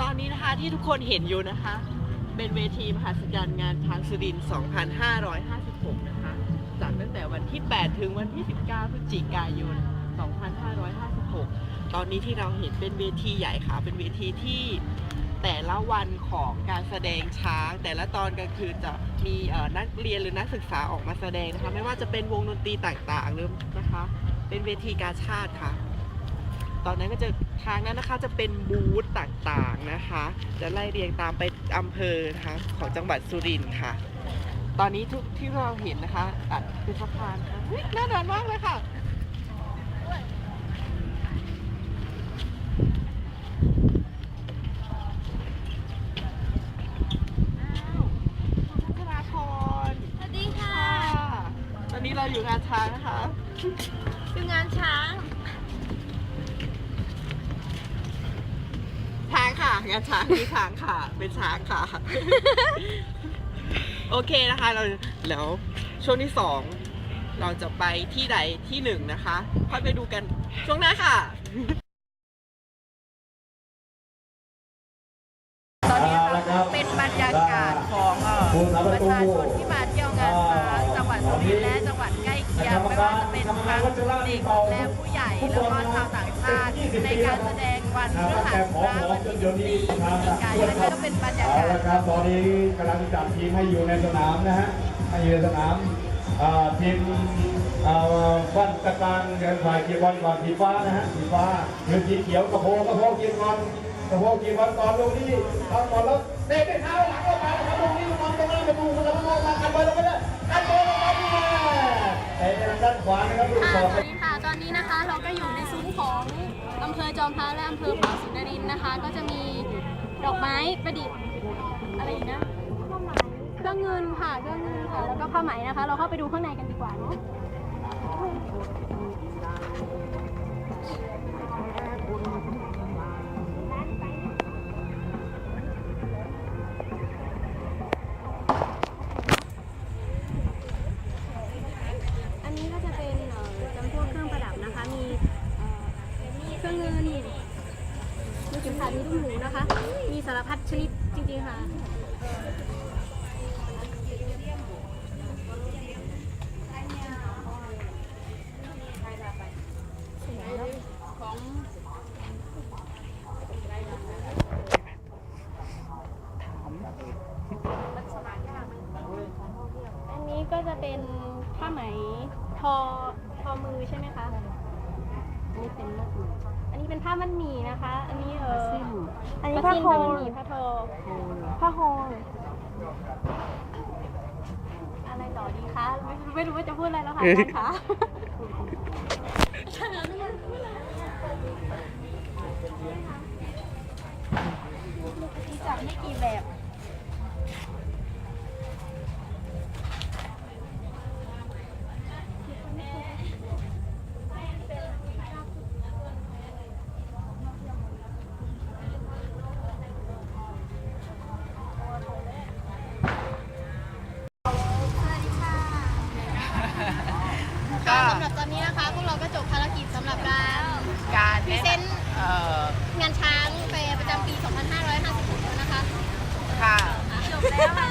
ตอนนี้นะคะที่ทุกคนเห็นอยู่นะคะ เป็นเวทีมหัศจรรย์งานช้างสุรินทร์2556 นะคะ จัดตั้งแต่วันที่ 8 ถึงวันที่ 19 พฤศจิกายน 2556 ตอนนี้ที่เราเห็นเป็นเวทีใหญ่ค่ะ เป็นเวทีที่แต่ละวันของการแสดงช้าง แต่ละตอนกลางคืนจะมีนักเรียนหรือนักศึกษาออกมาแสดงนะคะ ไม่ว่าจะเป็นวงดนตรีต่างๆหรือนะคะ เป็นเวทีการชาติค่ะ ตอนนั้นก็จะทางนั้นนะคะจะเป็นบูธต่างๆนะคะ จะไล่เรียงตามไปอำเภอนะคะของจังหวัดสุรินทร์ค่ะ ตอนนี้ทุกที่เราเห็นนะคะอัดเป็นสะพานค่ะเฮ้ยน่าเดินมากเลยค่ะพัชราพรสวัสดีค่ะค่ะตอนนี้เราอยู่งานช้างนะคะคืองานช้าง ช้างค่ะงานช้างคือช้างค่ะเป็นช้างค่ะโอเคนะคะเราแล้วช่วงที่สองเราจะไปที่ใดที่หนึ่งนะคะค่อยไปดูกันช่วงหน้าค่ะ ตอนนี้นะคะเป็นบรรยากาศของเอ่อประชาชนที่มาเที่ยวงานช้างจังหวัดสุรินทร์และจังหวัดใกล้เคียงไม่ว่าจะเป็น ทั้งเด็กและผู้ใหญ่แล้วก็ชาวต่างชาติในการแสดงวันพฤหัสบดีวันที่14พฤศจิกายนนะคะก็เป็นบรรยาเอากาศละครับตอนนี้กำลังจัดทีมให้อยู่ในสนามนะฮะให้อยู่ในสนามอ่าทีมอ่าบ้านตะการเดินฝ่ายเกียร์บอลก่อนสีฟ้านะฮะสีฟ้าเงินสีเขียวกระโปรงกระโปรงเกียร์บอลกระโปรงเกียร์บอลก่อนลงนี่ตอนก่อนแล้วเตะไปเท้าหลังลงไปนะครับลงนี่ลงตรงนั้นไปดูแล้วลง ขวานะครับลูกค่ะต่อสไปวัสดีค่ะ ตอนนี้นะคะเราก็อยู่ในซุ้มของอำเภอจอมพระและอำเภอพระสุนรินทร์นะคะ ก็จะมีดอกไม้ประดิษฐ์อะไรอีกนะเครื่องเงินค่ะเครื่องเงินค่ะ แล้วก็ผ้าไหมนะคะ เราเข้าไปดูข้างในกันดีกว่าเนาะ เข็มขัดมีลูกหมูนะคะ มีสารพัดชนิดจริงๆค่ะ อันนี้ก็จะเป็นผ้าไหมทอทอมือใช่ไหมคะ อันนี้เป็นมัดหมี่อันนี้เป็น ผ้ามัดหมี่นะคะ อันนี้เอออันนี้ผ้าโฮลผ้าทอผ้าโฮลอะไรต่อดีคะไม่ไม่รู้ว่าจะพูดอะไรแล้วค่ะท่านคะจับไม่กี่แบบ สวัสดีค่ะ ก็ สำหรับตอนนี้นะคะ พวกเราก็จบภารกิจสำหรับการ การ พรีเซนต์ เอ่องานช้างแฟร์ประ จบแล้วค่ะ